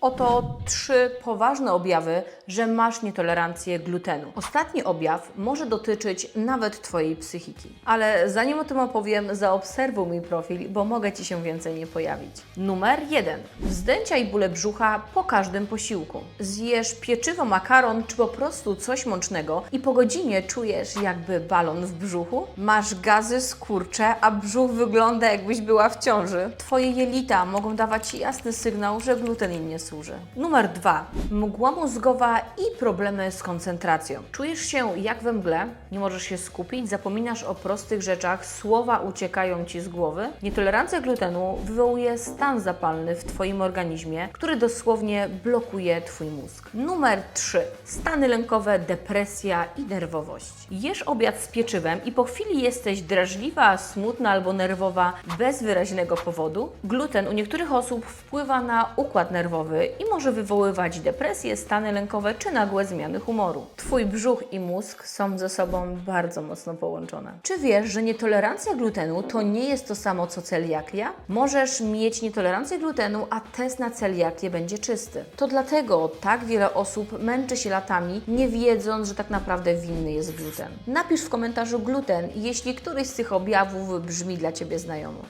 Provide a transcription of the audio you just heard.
Oto trzy poważne objawy, że masz nietolerancję glutenu. Ostatni objaw może dotyczyć nawet Twojej psychiki. Ale zanim o tym opowiem, zaobserwuj mój profil, bo mogę Ci się więcej nie pojawić. Numer jeden. Wzdęcia i bóle brzucha po każdym posiłku. Zjesz pieczywo, makaron czy po prostu coś mącznego i po godzinie czujesz jakby balon w brzuchu? Masz gazy, skurcze, a brzuch wygląda jakbyś była w ciąży. Twoje jelita mogą dawać jasny sygnał, że gluten nie służy. Numer dwa. Mgła mózgowa i problemy z koncentracją. Czujesz się jak we mgle, nie możesz się skupić, zapominasz o prostych rzeczach, słowa uciekają Ci z głowy. Nietolerancja glutenu wywołuje stan zapalny w Twoim organizmie, który dosłownie blokuje Twój mózg. Numer 3. Stany lękowe, depresja i nerwowość. Jesz obiad z pieczywem i po chwili jesteś drażliwa, smutna albo nerwowa bez wyraźnego powodu. Gluten u niektórych osób wpływa na układ nerwowy i może wywoływać depresję, stany lękowe czy nagłe zmiany humoru. Twój brzuch i mózg są ze sobą bardzo mocno połączone. Czy wiesz, że nietolerancja glutenu to nie jest to samo co celiakia? Możesz mieć nietolerancję glutenu, a test na celiakię będzie czysty. To dlatego tak wiele osób męczy się latami, nie wiedząc, że tak naprawdę winny jest gluten. Napisz w komentarzu gluten, jeśli któryś z tych objawów brzmi dla Ciebie znajomo.